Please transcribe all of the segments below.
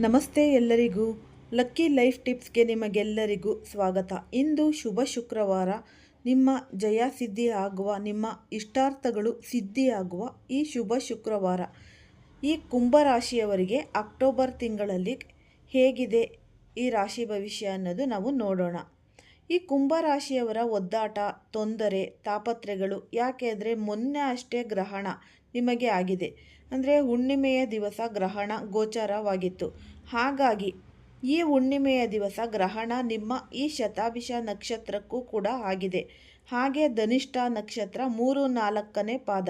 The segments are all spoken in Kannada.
ನಮಸ್ತೆ ಎಲ್ಲರಿಗೂ. ಲಕ್ಕಿ ಲೈಫ್ ಟಿಪ್ಸ್ಗೆ ನಿಮಗೆಲ್ಲರಿಗೂ ಸ್ವಾಗತ. ಇಂದು ಶುಭ ಶುಕ್ರವಾರ. ನಿಮ್ಮ ಜಯ ಸಿದ್ಧಿ ಆಗುವ ನಿಮ್ಮ ಇಷ್ಟಾರ್ಥಗಳು ಸಿದ್ಧಿಯಾಗುವ ಈ ಶುಭ ಶುಕ್ರವಾರ. ಈ ಕುಂಭರಾಶಿಯವರಿಗೆ ಅಕ್ಟೋಬರ್ ತಿಂಗಳಲ್ಲಿ ಹೇಗಿದೆ ಈ ರಾಶಿ ಭವಿಷ್ಯ ಅನ್ನೋದು ನಾವು ನೋಡೋಣ. ಈ ಕುಂಭರಾಶಿಯವರ ಒದ್ದಾಟ, ತೊಂದರೆ ತಾಪತ್ರೆಗಳು ಯಾಕೆ ಅಂದರೆ ಮೊನ್ನೆ ಅಷ್ಟೇ ಗ್ರಹಣ. ನಿಮಗೆ ಆಗಿದೆ. ಅಂದರೆ ಹುಣ್ಣಿಮೆಯ ದಿವಸ ಗ್ರಹಣ ಗೋಚರವಾಗಿತ್ತು. ಹಾಗಾಗಿ ಈ ಹುಣ್ಣಿಮೆಯ ದಿವಸ ಗ್ರಹಣ ನಿಮ್ಮ ಈ ಶತಾಭಿಷ ನಕ್ಷತ್ರಕ್ಕೂ ಕೂಡ ಆಗಿದೆ. ಹಾಗೆ ಧನಿಷ್ಠ ನಕ್ಷತ್ರ ಮೂರು ನಾಲ್ಕನೇ ಪಾದ.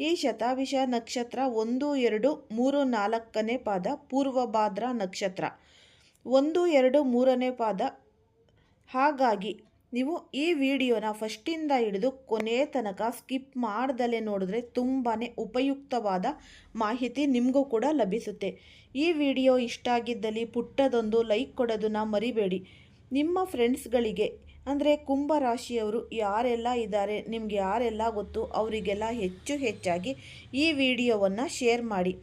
ಈ ಶತಾಭಿಷ ನಕ್ಷತ್ರ ಒಂದು, ಎರಡು, ಮೂರು, ನಾಲ್ಕನೇ ಪಾದ ಪೂರ್ವಭಾದ್ರ ನಕ್ಷತ್ರ. ಒಂದು, ಎರಡು, ಮೂರನೇ ಪಾದ. ಹಾಗಾಗಿ ನೀವು ಈ ವಿಡಿಯೋನ ಫಸ್ಟಿಂದ ಹಿಡಿದು ಕೊನೆಯ ತನಕ ಸ್ಕಿಪ್ ಮಾಡ್ದಲೇ ನೋಡಿದ್ರೆ ತುಂಬಾ ಉಪಯುಕ್ತವಾದ ಮಾಹಿತಿ ನಿಮಗೂ ಕೂಡ ಲಭಿಸುತ್ತೆ. ಈ ವಿಡಿಯೋ ಇಷ್ಟ ಆಗಿದ್ದಲ್ಲಿ ಪುಟ್ಟದೊಂದು ಲೈಕ್ ಕೊಡೋದನ್ನ ಮರಿಬೇಡಿ. ನಿಮ್ಮ ಫ್ರೆಂಡ್ಸ್ಗಳಿಗೆ, ಅಂದರೆ ಕುಂಭರಾಶಿಯವರು ಯಾರೆಲ್ಲ ಇದ್ದಾರೆ, ನಿಮ್ಗೆ ಯಾರೆಲ್ಲ ಗೊತ್ತು, ಅವರಿಗೆಲ್ಲ ಹೆಚ್ಚು ಹೆಚ್ಚಾಗಿ ಈ ವಿಡಿಯೋವನ್ನು ಶೇರ್ ಮಾಡಿ.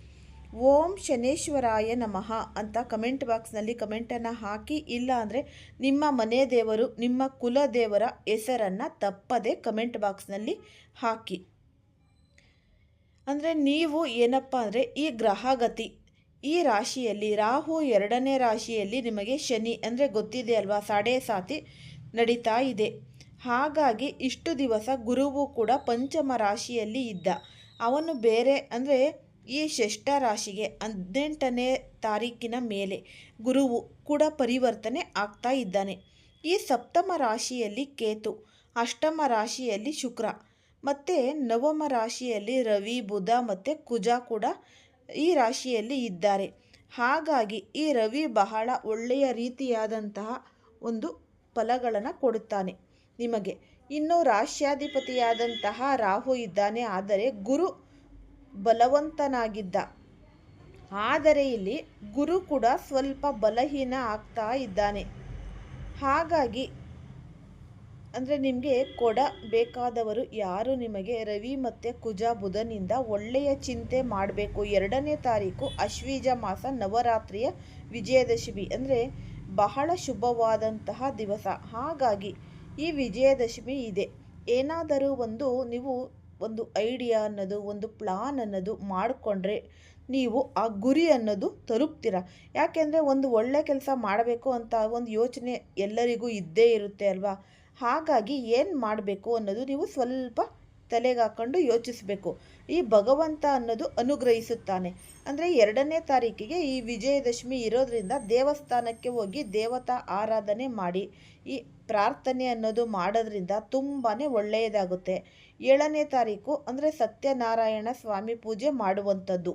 ಓಂ ಶನೇಶ್ವರಾಯ ನಮಃ ಅಂತ ಕಮೆಂಟ್ ಬಾಕ್ಸ್ನಲ್ಲಿ ಕಮೆಂಟನ್ನು ಹಾಕಿ, ಇಲ್ಲ ಅಂದರೆ ನಿಮ್ಮ ಮನೆ ದೇವರು, ನಿಮ್ಮ ಕುಲ ದೇವರ ಹೆಸರನ್ನು ತಪ್ಪದೆ ಕಮೆಂಟ್ ಬಾಕ್ಸ್ನಲ್ಲಿ ಹಾಕಿ. ಅಂದರೆ ನೀವು ಏನಪ್ಪ ಅಂದರೆ ಈ ಗ್ರಹಗತಿ, ಈ ರಾಶಿಯಲ್ಲಿ, ರಾಹು ಎರಡನೇ ರಾಶಿಯಲ್ಲಿ ನಿಮಗೆ ಶನಿ ಅಂದರೆ ಗೊತ್ತಿದೆ ಅಲ್ವಾ? ಸಾಡೆ ಸಾತಿ ನಡೀತಾ ಇದೆ. ಹಾಗಾಗಿ ಇಷ್ಟು ದಿವಸ ಗುರುವು ಕೂಡ ಪಂಚಮ ರಾಶಿಯಲ್ಲಿ ಇದ್ದ. ಅವನು ಬೇರೆ ಅಂದರೆ ಈ ಶ್ರೇಷ್ಠ ರಾಶಿಗೆ ಹದಿನೆಂಟನೇ ತಾರೀಕಿನ ಮೇಲೆ ಗುರುವು ಕೂಡ ಪರಿವರ್ತನೆ ಆಗ್ತಾ ಇದ್ದಾನೆ. ಈ ಸಪ್ತಮ ರಾಶಿಯಲ್ಲಿ ಕೇತು, ಅಷ್ಟಮ ರಾಶಿಯಲ್ಲಿ ಶುಕ್ರ, ಮತ್ತು ನವಮ ರಾಶಿಯಲ್ಲಿ ರವಿ, ಬುಧ, ಮತ್ತು ಕುಜ ಕೂಡ ಈ ರಾಶಿಯಲ್ಲಿ ಇದ್ದಾರೆ. ಹಾಗಾಗಿ ಈ ರವಿ ಬಹಳ ಒಳ್ಳೆಯ ರೀತಿಯಾದಂತಹ ಒಂದು ಫಲಗಳನ್ನು ಕೊಡುತ್ತಾನೆ. ನಿಮಗೆ ಇನ್ನು ರಾಶ್ಯಾಧಿಪತಿಯಾದಂತಹ ರಾಹು ಇದ್ದಾನೆ, ಆದರೆ ಗುರು ಬಲವಂತನಾಗಿದ್ದ. ಆದರೆ ಇಲ್ಲಿ ಗುರು ಕೂಡ ಸ್ವಲ್ಪ ಬಲಹೀನ ಆಗ್ತಾ ಇದ್ದಾನೆ. ಹಾಗಾಗಿ ಅಂದರೆ ನಿಮಗೆ ಕೊಡಬೇಕಾದವರು ಯಾರು? ನಿಮಗೆ ರವಿ ಮತ್ತು ಕುಜ ಬುಧನಿಂದ ಒಳ್ಳೆಯ ಚಿಂತೆ ಮಾಡಬೇಕು. ಎರಡನೇ ತಾರೀಕು ಅಶ್ವೀಜ ಮಾಸ, ನವರಾತ್ರಿಯ ವಿಜಯದಶಮಿ. ಅಂದರೆ ಬಹಳ ಶುಭವಾದಂತಹ ದಿವಸ. ಹಾಗಾಗಿ ಈ ವಿಜಯದಶಮಿ ಇದೆ. ಏನಾದರೂ ಒಂದು ನೀವು ಒಂದು ಐಡಿಯಾ ಅನ್ನೋದು, ಒಂದು ಪ್ಲಾನ್ ಅನ್ನೋದು ಮಾಡಿಕೊಂಡ್ರೆ ನೀವು ಆ ಗುರಿ ಅನ್ನೋದು ತಲುಪ್ತೀರ? ಯಾಕೆಂದರೆ ಒಂದು ಒಳ್ಳೆ ಕೆಲಸ ಮಾಡಬೇಕು ಅಂತ ಒಂದು ಯೋಚನೆ ಎಲ್ಲರಿಗೂ ಇದ್ದೇ ಇರುತ್ತೆ ಅಲ್ವಾ? ಹಾಗಾಗಿ ಏನು ಮಾಡಬೇಕು ಅನ್ನೋದು ನೀವು ಸ್ವಲ್ಪ ತಲೆಗೆ ಯೋಚಿಸಬೇಕು. ಈ ಭಗವಂತ ಅನ್ನೋದು ಅನುಗ್ರಹಿಸುತ್ತಾನೆ. ಅಂದರೆ ಎರಡನೇ ತಾರೀಕಿಗೆ ಈ ವಿಜಯದಶಮಿ ಇರೋದ್ರಿಂದ ದೇವಸ್ಥಾನಕ್ಕೆ ಹೋಗಿ ದೇವತಾ ಆರಾಧನೆ ಮಾಡಿ, ಈ ಪ್ರಾರ್ಥನೆ ಅನ್ನೋದು ಮಾಡೋದ್ರಿಂದ ತುಂಬಾ ಒಳ್ಳೆಯದಾಗುತ್ತೆ. ಏಳನೇ ತಾರೀಕು ಅಂದರೆ ಸತ್ಯನಾರಾಯಣ ಸ್ವಾಮಿ ಪೂಜೆ ಮಾಡುವಂಥದ್ದು.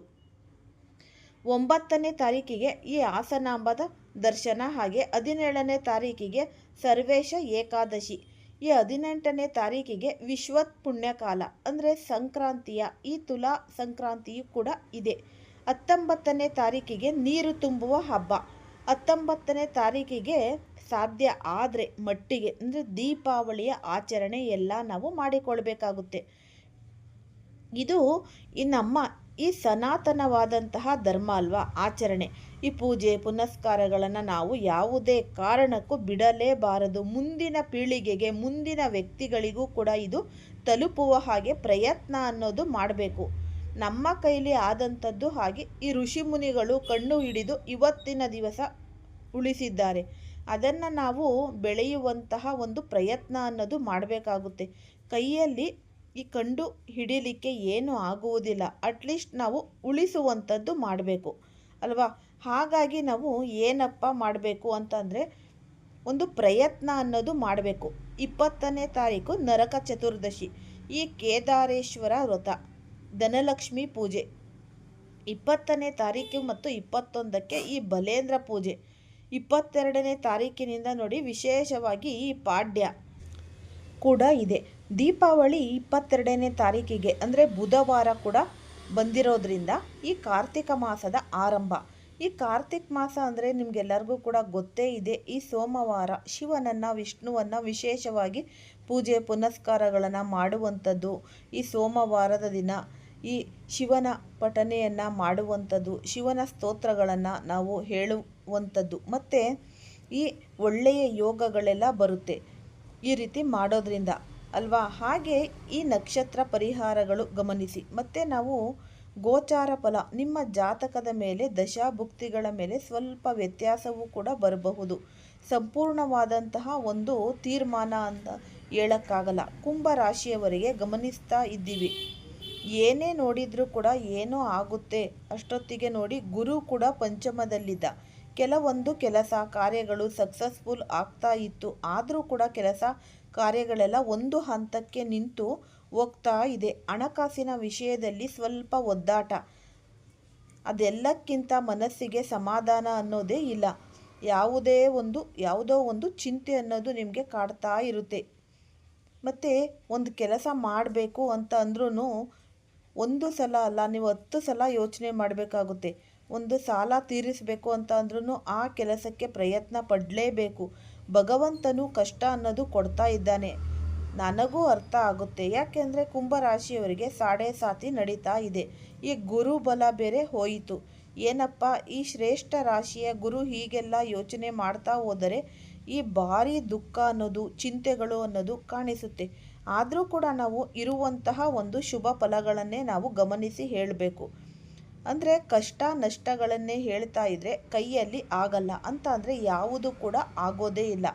ಒಂಬತ್ತನೇ ತಾರೀಕಿಗೆ ಈ ಆಸನಾಂಬದ ದರ್ಶನ ಹಾಗೆ ಹದಿನೇಳನೇ ತಾರೀಕಿಗೆ ಸರ್ವೇಶ ಏಕಾದಶಿ. ಈ ಹದಿನೆಂಟನೇ ತಾರೀಕಿಗೆ ವಿಶ್ವತ್ ಪುಣ್ಯಕಾಲ ಅಂದರೆ ಸಂಕ್ರಾಂತಿಯ, ಈ ತುಲಾ ಸಂಕ್ರಾಂತಿಯು ಕೂಡ ಇದೆ. ಹತ್ತೊಂಬತ್ತನೇ ತಾರೀಕಿಗೆ ನೀರು ತುಂಬುವ ಹಬ್ಬ. ಹತ್ತೊಂಬತ್ತನೇ ತಾರೀಕಿಗೆ ಸಾಧ್ಯ ಆದರೆ ಮಟ್ಟಿಗೆ, ಅಂದರೆ ದೀಪಾವಳಿಯ ಆಚರಣೆ ಎಲ್ಲ ನಾವು ಮಾಡಿಕೊಳ್ಬೇಕಾಗುತ್ತೆ. ಇದು ಈ ನಮ್ಮ ಈ ಸನಾತನವಾದಂತಹ ಧರ್ಮ ಅಲ್ವಾ ಆಚರಣೆ. ಈ ಪೂಜೆ, ಪುನಸ್ಕಾರಗಳನ್ನು ನಾವು ಯಾವುದೇ ಕಾರಣಕ್ಕೂ ಬಿಡಲೇಬಾರದು. ಮುಂದಿನ ಪೀಳಿಗೆಗೆ, ಮುಂದಿನ ವ್ಯಕ್ತಿಗಳಿಗೂ ಕೂಡ ಇದು ತಲುಪುವ ಹಾಗೆ ಪ್ರಯತ್ನ ಅನ್ನೋದು ಮಾಡಬೇಕು. ನಮ್ಮ ಕೈಲಿ ಆದಂಥದ್ದು ಹಾಗೆ ಈ ಋಷಿ ಮುನಿಗಳು ಕಣ್ಣು ಹಿಡಿದು ಇವತ್ತಿನ ದಿವಸ ಉಳಿಸಿದ್ದಾರೆ. ಅದನ್ನು ನಾವು ಬೆಳೆಯುವಂತಹ ಒಂದು ಪ್ರಯತ್ನ ಅನ್ನೋದು ಮಾಡಬೇಕಾಗುತ್ತೆ. ಕೈಯಲ್ಲಿ ಈ ಕಂಡು ಹಿಡಿಲಿಕ್ಕೆ ಏನೂ ಆಗುವುದಿಲ್ಲ. ಅಟ್ಲೀಸ್ಟ್ ನಾವು ಉಳಿಸುವಂಥದ್ದು ಮಾಡಬೇಕು. ಅಲ್ವಾ? ಹಾಗಾಗಿ ನಾವು ಏನಪ್ಪ ಮಾಡಬೇಕು ಅಂತಂದರೆ ಒಂದು ಪ್ರಯತ್ನ ಅನ್ನೋದು ಮಾಡಬೇಕು. ಇಪ್ಪತ್ತನೇ ತಾರೀಕು ನರಕ ಚತುರ್ದಶಿ. ಈ ಕೇದಾರೇಶ್ವರ ವ್ರತ, ಧನಲಕ್ಷ್ಮಿ ಪೂಜೆ. ಇಪ್ಪತ್ತನೇ ತಾರೀಕು ಮತ್ತು ಇಪ್ಪತ್ತೊಂದಕ್ಕೆ ಈ ಬಲೇಂದ್ರ ಪೂಜೆ. ಇಪ್ಪತ್ತೆರಡನೇ ತಾರೀಕಿನಿಂದ ನೋಡಿ ವಿಶೇಷವಾಗಿ ಈ ಪಾಡ್ಯ ಕೂಡ ಇದೆ. ದೀಪಾವಳಿ ಇಪ್ಪತ್ತೆರಡನೇ ತಾರೀಕಿಗೆ, ಅಂದರೆ ಬುಧವಾರ ಕೂಡ ಬಂದಿರೋದ್ರಿಂದ ಈ ಕಾರ್ತಿಕ ಮಾಸದ ಆರಂಭ. ಈ ಕಾರ್ತಿಕ್ ಮಾಸ ಅಂದರೆ ನಿಮಗೆಲ್ಲರಿಗೂ ಕೂಡ ಗೊತ್ತೇ ಇದೆ. ಈ ಸೋಮವಾರ ಶಿವನನ್ನು, ವಿಷ್ಣುವನ್ನು ವಿಶೇಷವಾಗಿ ಪೂಜೆ, ಪುನಸ್ಕಾರಗಳನ್ನು ಮಾಡುವಂಥದ್ದು. ಈ ಸೋಮವಾರದ ದಿನ ಈ ಶಿವನ ಪಠನೆಯನ್ನು ಮಾಡುವಂಥದ್ದು. ಶಿವನ ಸ್ತೋತ್ರಗಳನ್ನು ನಾವು ಹೇಳುವಂಥದ್ದು ಮತ್ತು ಈ ಒಳ್ಳೆಯ ಯೋಗಗಳೆಲ್ಲ ಬರುತ್ತೆ ಈ ರೀತಿ ಮಾಡೋದ್ರಿಂದ ಅಲ್ವಾ? ಹಾಗೆ ಈ ನಕ್ಷತ್ರ ಪರಿಹಾರಗಳು ಗಮನಿಸಿ. ಮತ್ತು ನಾವು ಗೋಚಾರ ಫಲ, ನಿಮ್ಮ ಜಾತಕದ ಮೇಲೆ, ದಶಾಭುಕ್ತಿಗಳ ಮೇಲೆ ಸ್ವಲ್ಪ ವ್ಯತ್ಯಾಸವೂ ಕೂಡ ಬರಬಹುದು. ಸಂಪೂರ್ಣವಾದಂತಹ ಒಂದು ತೀರ್ಮಾನ ಅಂತ ಹೇಳೋಕ್ಕಾಗಲ್ಲ. ಕುಂಭ ರಾಶಿಯವರಿಗೆ ಗಮನಿಸ್ತಾ ಇದ್ದೀವಿ. ಏನೇ ನೋಡಿದರೂ ಕೂಡ ಏನೋ ಆಗುತ್ತೆ ಅಷ್ಟೊತ್ತಿಗೆ ನೋಡಿ ಗುರು ಕೂಡ ಪಂಚಮದಲ್ಲಿದ್ದ. ಕೆಲವೊಂದು ಕೆಲಸ ಕಾರ್ಯಗಳು ಸಕ್ಸಸ್ಫುಲ್ ಆಗ್ತಾ ಇತ್ತು. ಆದರೂ ಕೂಡ ಕೆಲಸ ಕಾರ್ಯಗಳೆಲ್ಲ ಒಂದು ಹಂತಕ್ಕೆ ನಿಂತು ಹೋಗ್ತಾ ಇದೆ. ಹಣಕಾಸಿನ ವಿಷಯದಲ್ಲಿ ಸ್ವಲ್ಪ ಒದ್ದಾಟ. ಅದೆಲ್ಲಕ್ಕಿಂತ ಮನಸ್ಸಿಗೆ ಸಮಾಧಾನ ಅನ್ನೋದೇ ಇಲ್ಲ. ಯಾವುದೇ ಒಂದು, ಯಾವುದೋ ಒಂದು ಚಿಂತೆ ಅನ್ನೋದು ನಿಮಗೆ ಕಾಡ್ತಾ ಇರುತ್ತೆ. ಮತ್ತು ಒಂದು ಕೆಲಸ ಮಾಡಬೇಕು ಅಂತ ಅಂದ್ರೂ ಒಂದು ಸಲ ಅಲ್ಲ, ನೀವು ಹತ್ತು ಸಲ ಯೋಚನೆ ಮಾಡಬೇಕಾಗುತ್ತೆ. ಒಂದು ಸಾಲ ತೀರಿಸಬೇಕು ಅಂತ ಅಂದ್ರೂ ಆ ಕೆಲಸಕ್ಕೆ ಪ್ರಯತ್ನ ಪಡಲೇಬೇಕು. ಭಗವಂತನು ಕಷ್ಟ ಅನ್ನೋದು ಕೊಡ್ತಾ ಇದ್ದಾನೆ. ನನಗೂ ಅರ್ಥ ಆಗುತ್ತೆ. ಯಾಕೆಂದರೆ ಕುಂಭರಾಶಿಯವರಿಗೆ ಸಾಡೆ ಸಾತಿ ನಡೀತಾ ಇದೆ. ಈ ಗುರು ಬಲ ಬೇರೆ ಹೋಯಿತು. ಏನಪ್ಪ, ಈ ಶ್ರೇಷ್ಠ ರಾಶಿಯ ಗುರು ಹೀಗೆಲ್ಲ ಯೋಚನೆ ಮಾಡ್ತಾ ಹೋದರೆ ಈ ಭಾರಿ ದುಃಖ ಅನ್ನೋದು, ಚಿಂತೆಗಳು ಅನ್ನೋದು ಕಾಣಿಸುತ್ತೆ. ಆದರೂ ಕೂಡ ನಾವು ಇರುವಂತಹ ಒಂದು ಶುಭ ಫಲಗಳನ್ನೇ ನಾವು ಗಮನಿಸಿ ಹೇಳಬೇಕು. ಅಂದರೆ ಕಷ್ಟ ನಷ್ಟಗಳನ್ನೇ ಹೇಳ್ತಾ ಇದ್ದರೆ ಕೈಯಲ್ಲಿ ಆಗಲ್ಲ ಅಂತ ಅಂದರೆ ಯಾವುದು ಕೂಡ ಆಗೋದೇ ಇಲ್ಲ.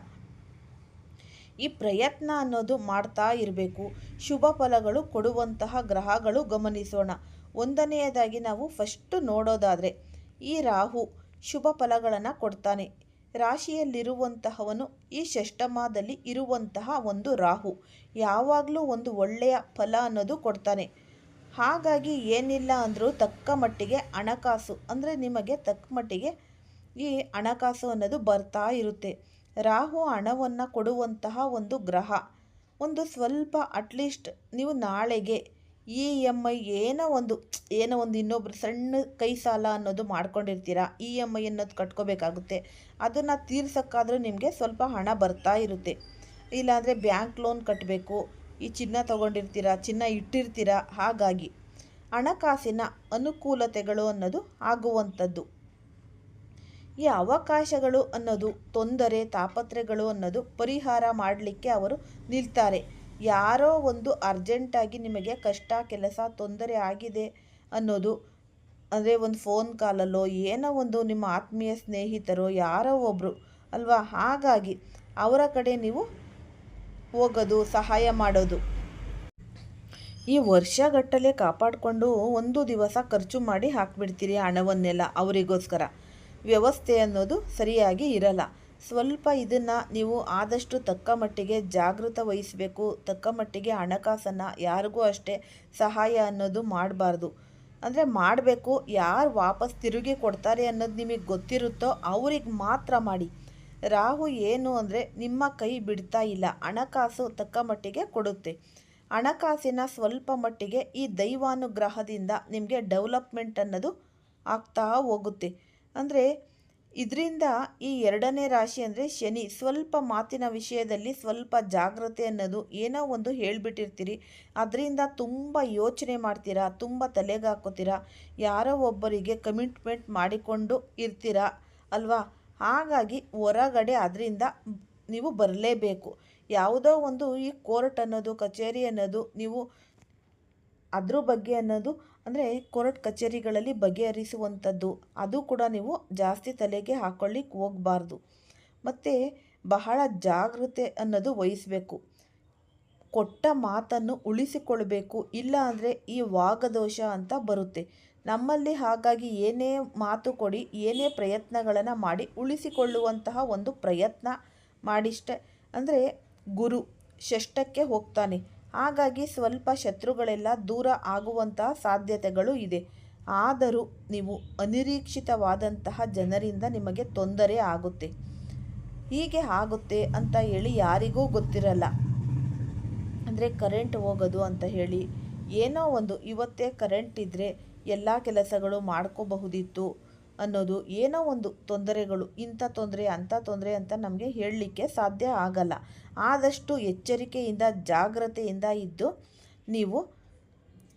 ಈ ಪ್ರಯತ್ನ ಅನ್ನೋದು ಮಾಡ್ತಾ ಇರಬೇಕು. ಶುಭ ಫಲಗಳು ಕೊಡುವಂತಹ ಗ್ರಹಗಳು ಗಮನಿಸೋಣ. ಒಂದನೆಯದಾಗಿ ನಾವು ಫಸ್ಟು ನೋಡೋದಾದರೆ ಈ ರಾಹು ಶುಭ ಫಲಗಳನ್ನು ಕೊಡ್ತಾನೆ. ರಾಶಿಯಲ್ಲಿರುವಂತಹವನು ಈ ಷಷ್ಟಮದಲ್ಲಿ ಇರುವಂತಹ ಒಂದು ರಾಹು. ಯಾವಾಗಲೂ ಒಂದು ಒಳ್ಳೆಯ ಫಲ ಅನ್ನೋದು ಕೊಡ್ತಾನೆ. ಹಾಗಾಗಿ ಏನಿಲ್ಲ ಅಂದರೂ ತಕ್ಕ ಮಟ್ಟಿಗೆ ಹಣಕಾಸು, ಅಂದರೆ ನಿಮಗೆ ತಕ್ಕ ಮಟ್ಟಿಗೆ ಈ ಹಣಕಾಸು ಅನ್ನೋದು ಬರ್ತಾ ಇರುತ್ತೆ. ರಾಹು ಹಣವನ್ನು ಕೊಡುವಂತಹ ಒಂದು ಗ್ರಹ. ಒಂದು ಸ್ವಲ್ಪ ಅಟ್ಲೀಸ್ಟ್ ನೀವು ನಾಳೆಗೆ ಇ ಎಂ ಐ ಏನೋ ಒಂದು ಏನೋ ಒಂದು ಇನ್ನೊಬ್ರು ಸಣ್ಣ ಕೈ ಸಾಲ ಅನ್ನೋದು ಮಾಡ್ಕೊಂಡಿರ್ತೀರಾ, ಇ ಎಂ ಐ ಅನ್ನೋದು ಕಟ್ಕೋಬೇಕಾಗುತ್ತೆ. ಅದನ್ನು ತೀರ್ಸೋಕ್ಕಾದರೂ ನಿಮಗೆ ಸ್ವಲ್ಪ ಹಣ ಬರ್ತಾ ಇರುತ್ತೆ. ಇಲ್ಲಾಂದರೆ ಬ್ಯಾಂಕ್ ಲೋನ್ ಕಟ್ಟಬೇಕು ಈ ಚಿನ್ನ ತೊಗೊಂಡಿರ್ತೀರ, ಚಿನ್ನ ಇಟ್ಟಿರ್ತೀರಾ, ಹಾಗಾಗಿ ಹಣಕಾಸಿನ ಅನುಕೂಲತೆಗಳು ಅನ್ನೋದು ಆಗುವಂಥದ್ದು. ಈ ಅವಕಾಶಗಳು ಅನ್ನೋದು, ತೊಂದರೆ ತಾಪತ್ರೆಗಳು ಅನ್ನೋದು ಪರಿಹಾರ ಮಾಡಲಿಕ್ಕೆ ಅವರು ನಿಲ್ತಾರೆ. ಯಾರೋ ಒಂದು ಅರ್ಜೆಂಟಾಗಿ ನಿಮಗೆ ಕಷ್ಟ, ಕೆಲಸ, ತೊಂದರೆ ಆಗಿದೆ ಅನ್ನೋದು, ಅಂದರೆ ಒಂದು ಫೋನ್ ಕಾಲಲ್ಲೋ, ಏನೋ ಒಂದು ನಿಮ್ಮ ಆತ್ಮೀಯ ಸ್ನೇಹಿತರೋ, ಯಾರೋ ಒಬ್ಬರು ಅಲ್ವಾ? ಹಾಗಾಗಿ ಅವರ ಕಡೆ ನೀವು ಹೋಗೋದು, ಸಹಾಯ ಮಾಡೋದು. ಈ ವರ್ಷಗಟ್ಟಲೆ ಕಾಪಾಡಿಕೊಂಡು ಒಂದು ದಿವಸ ಖರ್ಚು ಮಾಡಿ ಹಾಕ್ಬಿಡ್ತೀರಿ ಹಣವನ್ನೆಲ್ಲ ಅವರಿಗೋಸ್ಕರ. ವ್ಯವಸ್ಥೆ ಅನ್ನೋದು ಸರಿಯಾಗಿ ಇರಲ್ಲ. ಸ್ವಲ್ಪ ಇದನ್ನು ನೀವು ಆದಷ್ಟು ತಕ್ಕ ಮಟ್ಟಿಗೆ ಜಾಗೃತ ವಹಿಸಬೇಕು. ತಕ್ಕ ಮಟ್ಟಿಗೆ ಹಣಕಾಸನ್ನು ಯಾರಿಗೂ ಅಷ್ಟೇ ಸಹಾಯ ಅನ್ನೋದು ಮಾಡಬಾರ್ದು. ಅಂದರೆ ಮಾಡಬೇಕು, ಯಾರು ವಾಪಸ್ ತಿರುಗಿ ಕೊಡ್ತಾರೆ ಅನ್ನೋದು ನಿಮಗೆ ಗೊತ್ತಿರುತ್ತೋ ಅವ್ರಿಗೆ ಮಾತ್ರ ಮಾಡಿ. ರಾಹು ಏನು ಅಂದರೆ ನಿಮ್ಮ ಕೈ ಬಿಡ್ತಾ ಇಲ್ಲ. ಹಣಕಾಸು ತಕ್ಕ ಮಟ್ಟಿಗೆ ಕೊಡುತ್ತೆ. ಹಣಕಾಸಿನ ಸ್ವಲ್ಪ ಮಟ್ಟಿಗೆ ಈ ದೈವಾನುಗ್ರಹದಿಂದ ನಿಮಗೆ ಡೆವಲಪ್ಮೆಂಟ್ ಅನ್ನೋದು ಆಗ್ತಾ ಹೋಗುತ್ತೆ. ಅಂದರೆ ಇದರಿಂದ ಈ ಎರಡನೇ ರಾಶಿ ಅಂದರೆ ಶನಿ. ಸ್ವಲ್ಪ ಮಾತಿನ ವಿಷಯದಲ್ಲಿ ಸ್ವಲ್ಪ ಜಾಗ್ರತೆ ಅನ್ನೋದು ಏನೋ ಒಂದು ಹೇಳಿಬಿಟ್ಟಿರ್ತೀರಿ. ಅದರಿಂದ ತುಂಬ ಯೋಚನೆ ಮಾಡ್ತೀರಾ, ತುಂಬ ತಲೆಗೆ ಹಾಕೋತೀರಾ, ಯಾರೋ ಒಬ್ಬರಿಗೆ ಕಮಿಟ್ಮೆಂಟ್ ಮಾಡಿಕೊಂಡು ಇರ್ತೀರಾ ಅಲ್ವಾ? ಹಾಗಾಗಿ ಹೊರಗಡೆ ಅದರಿಂದ ನೀವು ಬರಲೇಬೇಕು. ಯಾವುದೋ ಒಂದು ಈ ಕೋರ್ಟ್ ಅನ್ನೋದು, ಕಚೇರಿ ಅನ್ನೋದು, ನೀವು ಅದ್ರ ಬಗ್ಗೆ ಅನ್ನೋದು ಅಂದರೆ ಕೋರ್ಟ್ ಕಚೇರಿಗಳಲ್ಲಿ ಬಗೆಹರಿಸುವಂಥದ್ದು, ಅದು ಕೂಡ ನೀವು ಜಾಸ್ತಿ ತಲೆಗೆ ಹಾಕೊಳ್ಳಿಕ್ಕೆ ಹೋಗಬಾರ್ದು. ಮತ್ತು ಬಹಳ ಜಾಗೃತೆ ಅನ್ನೋದು ವಹಿಸಬೇಕು. ಕೊಟ್ಟ ಮಾತನ್ನು ಉಳಿಸಿಕೊಳ್ಬೇಕು, ಇಲ್ಲ ಅಂದರೆ ಈ ವಾಗದೋಷ ಅಂತ ಬರುತ್ತೆ. ನಮ್ಮಲ್ಲಿ ಹಾಗಾಗಿ ಏನೇ ಮಾತು ಕೊಡಿ, ಏನೇ ಪ್ರಯತ್ನಗಳನ್ನು ಮಾಡಿ ಉಳಿಸಿಕೊಳ್ಳುವಂತಹ ಒಂದು ಪ್ರಯತ್ನ ಮಾಡಿಷ್ಟೆ. ಅಂದರೆ ಗುರು ಷಷ್ಠಕ್ಕೆ ಹೋಗ್ತಾನೆ. ಹಾಗಾಗಿ ಸ್ವಲ್ಪ ಶತ್ರುಗಳೆಲ್ಲ ದೂರ ಆಗುವಂತಹ ಸಾಧ್ಯತೆಗಳು ಇದೆ. ಆದರೂ ನೀವು ಅನಿರೀಕ್ಷಿತವಾದಂತಹ ಜನರಿಂದ ನಿಮಗೆ ತೊಂದರೆ ಆಗುತ್ತೆ. ಹೀಗೆ ಆಗುತ್ತೆ ಅಂತ ಹೇಳಿ ಯಾರಿಗೂ ಗೊತ್ತಿರಲ್ಲ. ಅಂದರೆ ಕರೆಂಟ್ ಹೋಗೋದು ಅಂತ ಹೇಳಿ ಏನೋ ಒಂದು ಇವತ್ತೇ ಕರೆಂಟ್ ಇದ್ದರೆ ಎಲ್ಲ ಕೆಲಸಗಳು ಮಾಡ್ಕೋಬಹುದಿತ್ತು. ಅನ್ನೋದು ಏನೋ ಒಂದು ತೊಂದರೆಗಳು, ಇಂಥ ತೊಂದರೆ, ಅಂಥ ತೊಂದರೆ ಅಂತ ನಮಗೆ ಹೇಳಲಿಕ್ಕೆ ಸಾಧ್ಯ ಆಗಲ್ಲ. ಆದಷ್ಟು ಎಚ್ಚರಿಕೆಯಿಂದ, ಜಾಗ್ರತೆಯಿಂದ ಇದ್ದು ನೀವು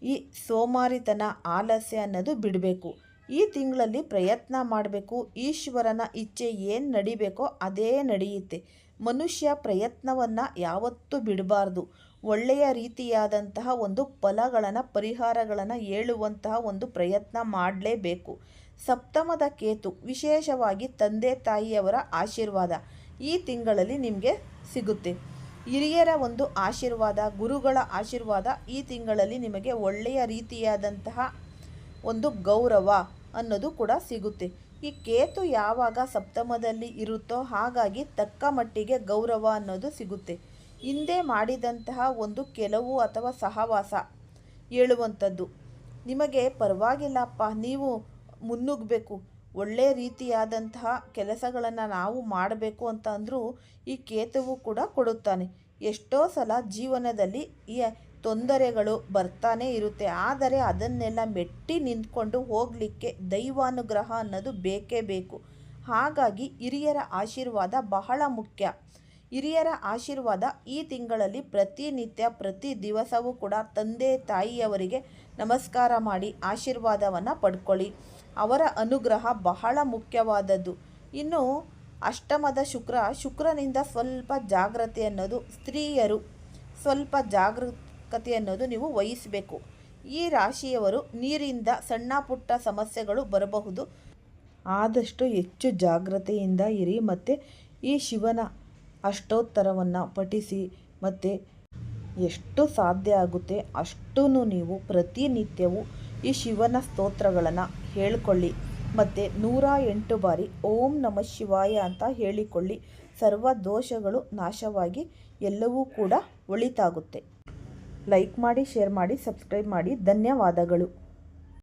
ಈ ಸೋಮಾರಿತನ, ಆಲಸ್ಯ ಅನ್ನೋದು ಬಿಡಬೇಕು. ಈ ತಿಂಗಳಲ್ಲಿ ಪ್ರಯತ್ನ ಮಾಡಬೇಕು. ಈಶ್ವರನ ಇಚ್ಛೆ ಏನು ನಡಿಬೇಕೋ ಅದೇ ನಡೆಯುತ್ತೆ. ಮನುಷ್ಯ ಪ್ರಯತ್ನವನ್ನು ಯಾವತ್ತೂ ಬಿಡಬಾರ್ದು. ಒಳ್ಳೆಯ ರೀತಿಯಾದಂತಹ ಒಂದು ಫಲಗಳನ್ನು, ಪರಿಹಾರಗಳನ್ನು ಹೇಳುವಂತಹ ಒಂದು ಪ್ರಯತ್ನ ಮಾಡಲೇಬೇಕು. ಸಪ್ತಮದ ಕೇತು, ವಿಶೇಷವಾಗಿ ತಂದೆ ತಾಯಿಯವರ ಆಶೀರ್ವಾದ. ಈ ತಿಂಗಳಲ್ಲಿ ನಿಮಗೆ ಸಿಗುತ್ತೆ. ಹಿರಿಯರ ಒಂದು ಆಶೀರ್ವಾದ, ಗುರುಗಳ ಆಶೀರ್ವಾದ ಈ ತಿಂಗಳಲ್ಲಿ ನಿಮಗೆ ಒಳ್ಳೆಯ ರೀತಿಯಾದಂತಹ ಒಂದು ಗೌರವ ಅನ್ನೋದು ಕೂಡ ಸಿಗುತ್ತೆ. ಈ ಕೇತು ಯಾವಾಗ ಸಪ್ತಮದಲ್ಲಿ ಇರುತ್ತೋ ಹಾಗಾಗಿ ತಕ್ಕ ಮಟ್ಟಿಗೆ ಗೌರವ ಅನ್ನೋದು ಸಿಗುತ್ತೆ. ಹಿಂದೆ ಮಾಡಿದಂತಹ ಒಂದು ಕೆಲವು ಅಥವಾ ಸಹವಾಸ ಹೇಳುವಂಥದ್ದು. ನಿಮಗೆ ಪರವಾಗಿಲ್ಲಪ್ಪ, ನೀವು ಮುನ್ನುಗ್ಗಬೇಕು. ಒಳ್ಳೆಯ ರೀತಿಯಾದಂತಹ ಕೆಲಸಗಳನ್ನು ನಾವು ಮಾಡಬೇಕು ಅಂತ ಅಂದರೂ ಈ ಕೇತುವು ಕೂಡ ಕೊಡುತ್ತಾನೆ. ಎಷ್ಟೋ ಸಲ ಜೀವನದಲ್ಲಿ ಈ ತೊಂದರೆಗಳು ಬರ್ತಾನೆ ಇರುತ್ತೆ. ಆದರೆ ಅದನ್ನೆಲ್ಲ ಮೆಟ್ಟಿ ನಿಂತ್ಕೊಂಡು ಹೋಗಲಿಕ್ಕೆ ದೈವಾನುಗ್ರಹ ಅನ್ನೋದು ಬೇಕೇ ಬೇಕು. ಹಾಗಾಗಿ ಹಿರಿಯರ ಆಶೀರ್ವಾದ ಬಹಳ ಮುಖ್ಯ. ಹಿರಿಯರ ಆಶೀರ್ವಾದ ಈ ತಿಂಗಳಲ್ಲಿ ಪ್ರತಿನಿತ್ಯ, ಪ್ರತಿ ದಿವಸವೂ ಕೂಡ ತಂದೆ ತಾಯಿಯವರಿಗೆ ನಮಸ್ಕಾರ ಮಾಡಿ ಆಶೀರ್ವಾದವನ್ನು ಪಡ್ಕೊಳ್ಳಿ. ಅವರ ಅನುಗ್ರಹ ಬಹಳ ಮುಖ್ಯವಾದದ್ದು. ಇನ್ನು ಅಷ್ಟಮದ ಶುಕ್ರ, ಶುಕ್ರನಿಂದ ಸ್ವಲ್ಪ ಜಾಗ್ರತೆ ಅನ್ನೋದು ಸ್ತ್ರೀಯರು. ಸ್ವಲ್ಪ ಜಾಗೃತಿ ಅನ್ನೋದು ನೀವು ವಹಿಸಬೇಕು. ಈ ರಾಶಿಯವರು ನೀರಿಂದ ಸಣ್ಣ ಪುಟ್ಟ ಸಮಸ್ಯೆಗಳು ಬರಬಹುದು. ಆದಷ್ಟು ಹೆಚ್ಚು ಜಾಗ್ರತೆಯಿಂದ ಇರಿ ಮತ್ತು ಈ ಶಿವನ ಅಷ್ಟೋತ್ತರವನ್ನು ಪಠಿಸಿ ಮತ್ತು ಎಷ್ಟು ಸಾಧ್ಯ ಆಗುತ್ತೆ ಅಷ್ಟೂ ನೀವು ಪ್ರತಿನಿತ್ಯವೂ ಈ ಶಿವನ ಸ್ತೋತ್ರಗಳನ್ನು ಹೇಳಿಕೊಳ್ಳಿ. ಮತ್ತು ನೂರ ಎಂಟು ಬಾರಿ ಓಂ ನಮ ಶಿವಾಯ ಅಂತ ಹೇಳಿಕೊಳ್ಳಿ. ಸರ್ವ ದೋಷಗಳು ನಾಶವಾಗಿ ಎಲ್ಲವೂ ಕೂಡ ಒಳಿತಾಗುತ್ತೆ. ಲೈಕ್ ಮಾಡಿ, ಶೇರ್ ಮಾಡಿ, ಸಬ್ಸ್ಕ್ರೈಬ್ ಮಾಡಿ. ಧನ್ಯವಾದಗಳು.